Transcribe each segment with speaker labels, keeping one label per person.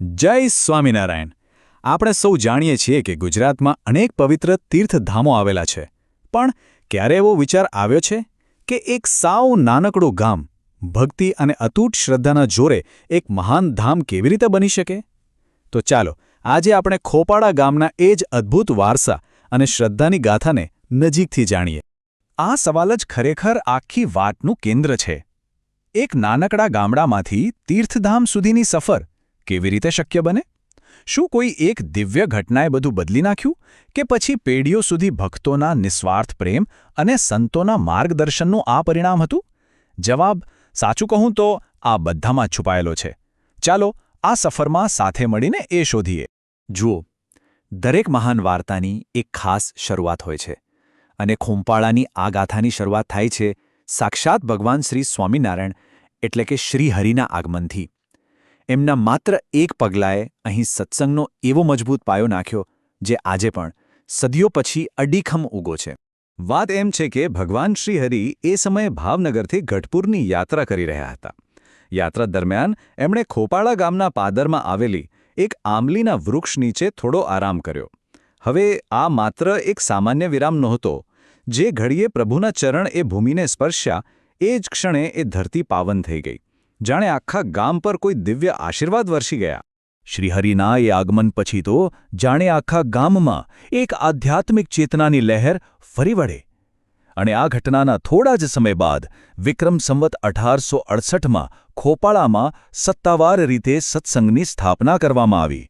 Speaker 1: જય સ્વામિનારાયણ. આપણે સૌ જાણીએ છીએ કે ગુજરાતમાં અનેક પવિત્ર તીર્થધામો આવેલા છે. પણ ક્યારે એવો વિચાર આવ્યો છે કે એક સાવ નાનકડું ગામ, ભક્તિ અને અતૂટ શ્રદ્ધાના જોરે એક મહાન ધામ કેવી રીતે બની શકે? તો ચાલો, આજે આપણે ખોપાડા ગામના એ જ અદ્ભુત વારસા અને શ્રદ્ધાની ગાથાને નજીકથી જાણીએ. આ સવાલ જ ખરેખર આખી વાતનું કેન્દ્ર છે. એક નાનકડા ગામડામાંથી તીર્થધામ સુધીની સફર કેવી રીતે શક્ય બને? શું કોઈ એક દિવ્ય ઘટનાએ બધું બદલી નાખ્યું કે પછી પેઢીઓ સુધી ભક્તોના નિસ્વાર્થ પ્રેમ અને સંતોના માર્ગદર્શનનું આ પરિણામ હતું? જવાબ, સાચું કહું તો આ બધામાં છુપાયેલો છે. ચાલો આ સફરમાં સાથે મળીને એ શોધીએ. જુઓ, દરેક મહાન વાર્તાની એક ખાસ શરૂઆત હોય છે અને ખોંપાળાની આ ગાથાની શરૂઆત થાય છે સાક્ષાત ભગવાન શ્રી સ્વામિનારાયણ એટલે કે શ્રીહરિના આગમનથી. એમના માત્ર એક પગલાએ અહીં સત્સંગનો એવો મજબૂત પાયો નાખ્યો, જે આજે પણ સદીઓ પછી અડીખમ ઊગો છે. વાત એમ છે કે ભગવાન શ્રીહરિ એ સમયે ભાવનગરથી ગઢપુરની યાત્રા કરી રહ્યા હતા. યાત્રા દરમિયાન એમણે ખોપાળા ગામના પાદરમાં આવેલી એક આંબલીના વૃક્ષ નીચે થોડો આરામ કર્યો. હવે આ માત્ર એક સામાન્ય વિરામ નહોતો, જે ઘડીએ પ્રભુના ચરણ એ ભૂમિને સ્પર્શ્યા, એ જ ક્ષણે એ ધરતી પાવન થઈ ગઈ. જાણે આખા ગામ પર કોઈ દિવ્ય આશીર્વાદ વર્ષી ગયા. શ્રીહરિના એ આગમન પછી તો જાણે આખા ગામમાં એક આધ્યાત્મિક ચેતનાની લહેર ફરી વળે. અને આ ઘટનાના થોડા જ સમય બાદ વિક્રમ સંવત અઢારસો અડસઠમાં ખોપાળામાં સત્તાવાર રીતે સત્સંગની સ્થાપના કરવામાં આવી.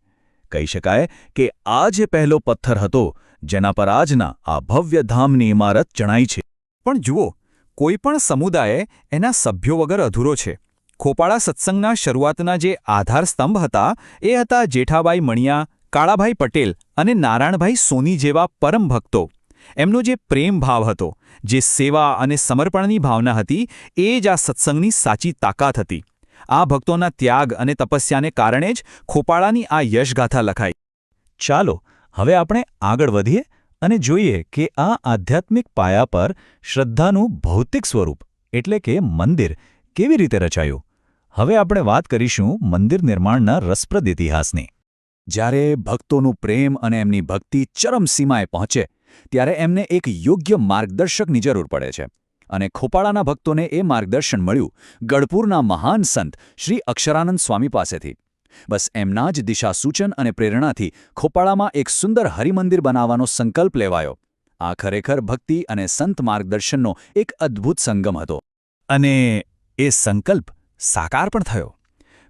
Speaker 1: કહી શકાય કે આ જે પહેલો પથ્થર હતો જેના પર આજના આ ભવ્ય ધામની ઇમારત જણાઈ છે. પણ જુઓ, કોઈ પણ સમુદાય એના સભ્યો વગર અધૂરો છે. ખોપાળા સત્સંગના શરૂઆતના જે આધારસ્તંભ હતા, એ હતા જેઠાભાઈ મણિયા, કાળાભાઈ પટેલ અને નારાયણભાઈ સોની જેવા પરમ ભક્તો. એમનો જે પ્રેમ ભાવ હતો, જે સેવા અને સમર્પણની ભાવના હતી, એ જ આ સત્સંગની સાચી તાકાત હતી. આ ભક્તોના ત્યાગ અને તપસ્યાને કારણે જ ખોપાળાની આ યશગાથા લખાઈ. ચાલો, હવે આપણે આગળ વધીએ અને જોઈએ કે આ આધ્યાત્મિક પાયા પર શ્રદ્ધાનું ભૌતિક સ્વરૂપ, એટલે કે મંદિર, કેવી રીતે રચાયું? હવે આપણે વાત કરીશું મંદિર નિર્માણના રસપ્રદ ઇતિહાસની. જ્યારે ભક્તોનું પ્રેમ અને એમની ભક્તિ ચરમસીમાએ પહોંચે, ત્યારે એમને એક યોગ્ય માર્ગદર્શકની જરૂર પડે છે. અને ખોપાળાના ભક્તોને એ માર્ગદર્શન મળ્યું ગઢપુરના મહાન સંત શ્રી અક્ષરાનંદ સ્વામી પાસેથી. બસ એમના જ દિશા સૂચન અને પ્રેરણાથી ખોપાળામાં એક સુંદર હરિમંદિર બનાવવાનો સંકલ્પ લેવાયો. આ ખરેખર ભક્તિ અને સંત માર્ગદર્શનનો એક અદ્ભુત સંગમ હતો. અને એ સંકલ્પ સાકાર પણ થયો.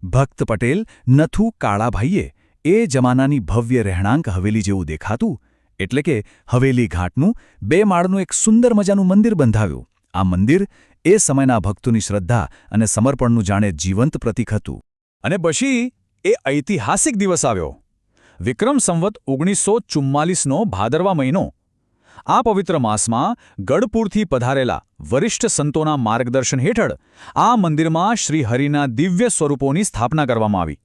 Speaker 1: ભક્ત પટેલ, નથુ કાળાભાઈએ, એ જમાનાની ભવ્ય રહેણાંક હવેલી જેવું દેખાતું, એટલે કે હવેલી ઘાટનું, બે માળનું એક સુંદર મજાનું મંદિર બંધાવ્યું. આ મંદિર એ સમયના ભક્તોની શ્રદ્ધા અને સમર્પણનું જાણે જીવંત પ્રતીક હતું. અને બશી, એ ઐતિહાસિક દિવસ આવ્યો. વિક્રમ સંવત ઓગણીસો ચુમ્માલીસનો ભાદરવા મહિનો આ પવિત્ર માસમાં ગઢપુરથી પધારેલા વરિષ્ઠ સંતોના માર્ગદર્શન હેઠળ આ મંદિરમાં શ્રીહરિના દિવ્ય સ્વરૂપોની સ્થાપના કરવામાં આવી.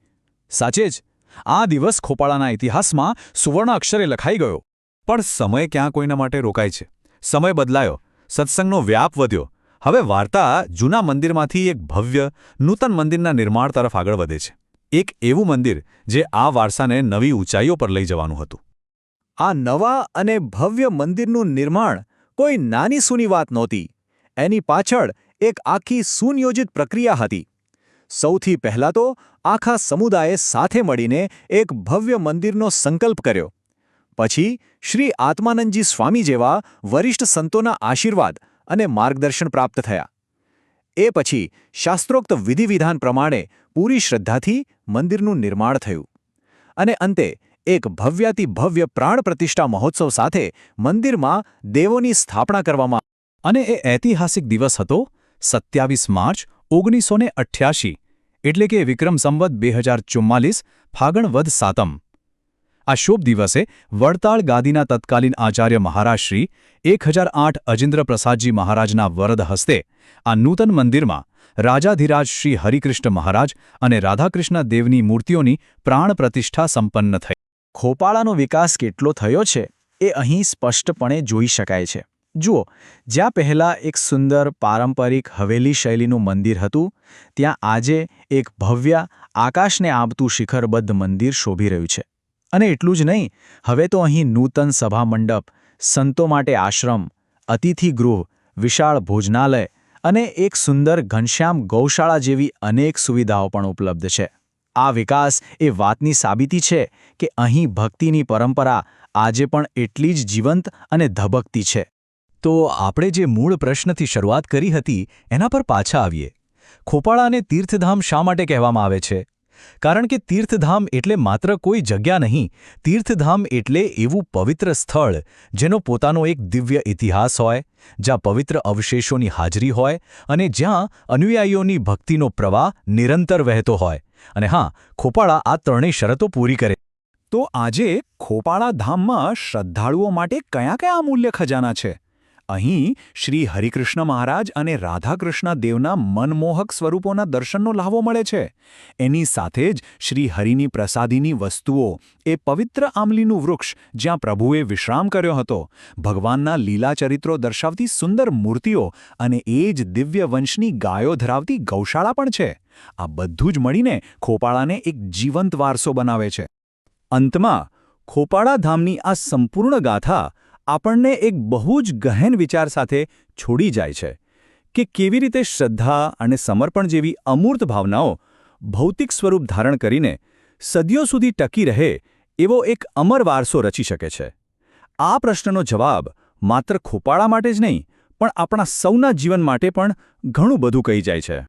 Speaker 1: સાચે જ, આ દિવસ ખોપાળાના ઇતિહાસમાં સુવર્ણ અક્ષરે લખાઈ ગયો. પણ સમય ક્યાં કોઈના માટે રોકાય છે? સમય બદલાયો, સત્સંગનો વ્યાપ વધ્યો. હવે વાર્તા જૂના મંદિરમાંથી એક ભવ્ય, નૂતન મંદિરના નિર્માણ તરફ આગળ વધે છે. એક એવું મંદિર જે આ વારસાને નવી ઊંચાઈઓ પર લઈ જવાનું હતું. આ નવા અને ભવ્ય મંદિરનું નિર્માણ કોઈ નાની સૂની વાત નહોતી. એની પાછળ એક આખી સુનિયોજિત પ્રક્રિયા હતી. સૌથી પહેલાં તો આખા સમુદાયે સાથે મળીને એક ભવ્ય મંદિરનો સંકલ્પ કર્યો. પછી શ્રી આત્માનંદજી સ્વામી જેવા વરિષ્ઠ સંતોના આશીર્વાદ અને માર્ગદર્શન પ્રાપ્ત થયા. એ પછી શાસ્ત્રોક્ત વિધિવિધાન પ્રમાણે પૂરી શ્રદ્ધાથી મંદિરનું નિર્માણ થયું. અને અંતે એક ભવ્યાતિ ભવ્ય પ્રાણ પ્રતિષ્ઠા મહોત્સવ સાથે મંદિરમાં દેવોની સ્થાપના કરવામાં અને એ ઐતિહાસિક દિવસ હતો સત્યાવીસ માર્ચ ઓગણીસો એટલે કે વિક્રમ સંવત બે હજાર ચુમ્માલીસ, ફાગણ વદ સાતમ. આ શુભ દિવસે વડતાળ ગાદીના તત્કાલીન આચાર્ય મહારાજ શ્રી એક હજાર આઠ અજેન્દ્ર પ્રસાદજી મહારાજના વરદ હસ્તે આ નૂતન મંદિરમાં રાજાધિરાજ શ્રી હરિકૃષ્ણ મહારાજ અને રાધાકૃષ્ણ દેવની મૂર્તિઓની પ્રાણ પ્રતિષ્ઠા સંપન્ન થઈ. ખોપાળાનો વિકાસ કેટલો થયો છે, એ અહીં સ્પષ્ટપણે જોઈ શકાય છે. જુઓ, જ્યાં પહેલાં એક સુંદર પારંપરિક હવેલી શૈલીનું મંદિર હતું, ત્યાં આજે એક ભવ્ય, આકાશને આંબતું શિખરબદ્ધ મંદિર શોભી રહ્યું છે. અને એટલું જ નહીં, હવે તો અહીં નૂતન સભા મંડપ, સંતો માટે આશ્રમ અતિથિગૃહ વિશાળ ભોજનાલય અને એક સુંદર ઘનશ્યામ ગૌશાળા જેવી અનેક સુવિધાઓ પણ ઉપલબ્ધ છે. આ વિકાસ એ વાતની સાબિતી છે કે અહીં ભક્તિની પરંપરા આજે પણ એટલી જ જીવંત અને ધબકતી છે.
Speaker 2: તો આપણે જે મૂળ પ્રશ્નથી શરૂઆત કરી હતી, એના પર પાછા આવીએ. ખોપાળાને તીર્થધામ શા માટે કહેવામાં આવે છે? કારણ કે તીર્થધામ એટલે માત્ર કોઈ જગ્યા નહીં, તીર્થધામ એટલે એવું પવિત્ર સ્થળ, જેનો પોતાનો એક દિવ્ય ઇતિહાસ હોય, જ્યાં પવિત્ર અવશેષોની હાજરી હોય અને જ્યાં અનુયાયીઓની ભક્તિનો પ્રવાહ નિરંતર વહેતો હોય. અને હા, ખોપાળા આ ત્રણેય શરતો પૂરી કરે.
Speaker 3: તો આજે ખોપાળા ધામમાં શ્રદ્ધાળુઓ માટે કયા કયા અમૂલ્ય ખજાના છે? અહીં શ્રી હરિકૃષ્ણ મહારાજ અને રાધાકૃષ્ણ દેવના મનમોહક સ્વરૂપોના દર્શનનો લાહવો મળે છે. એની સાથે જ શ્રી હરિની પ્રસાદીની વસ્તુઓ એ પવિત્ર આમલીનું વૃક્ષ જ્યાં પ્રભુએ વિશ્રામ કર્યો હતો. ભગવાનના લીલા ચરિત્રો દર્શાવતી સુંદર મૂર્તિઓ અને એ જ દિવ્ય વંશની ગાયો ધરાવતી ગૌશાળા પણ છે. આ બધું જ મળીને ખોપાળાને એક જીવંત વારસો બનાવે છે. અંતમાં, ખોપાળા ધામની આ સંપૂર્ણ ગાથા આપણને એક બહુ જ ગહેન વિચાર સાથે છોડી જાય છે કે કેવી રીતે શ્રદ્ધા અને સમર્પણ જેવી અમૂર્ત ભાવનાઓ ભૌતિક સ્વરૂપ ધારણ કરીને સદીઓ સુધી ટકી રહે એવો એક અમર વારસો રચી શકે છે. આ પ્રશ્નનો જવાબ માત્ર ખોપાળા માટે જ નહીં, પણ આપણા સૌના જીવન માટે પણ ઘણું બધું કહી જાય છે.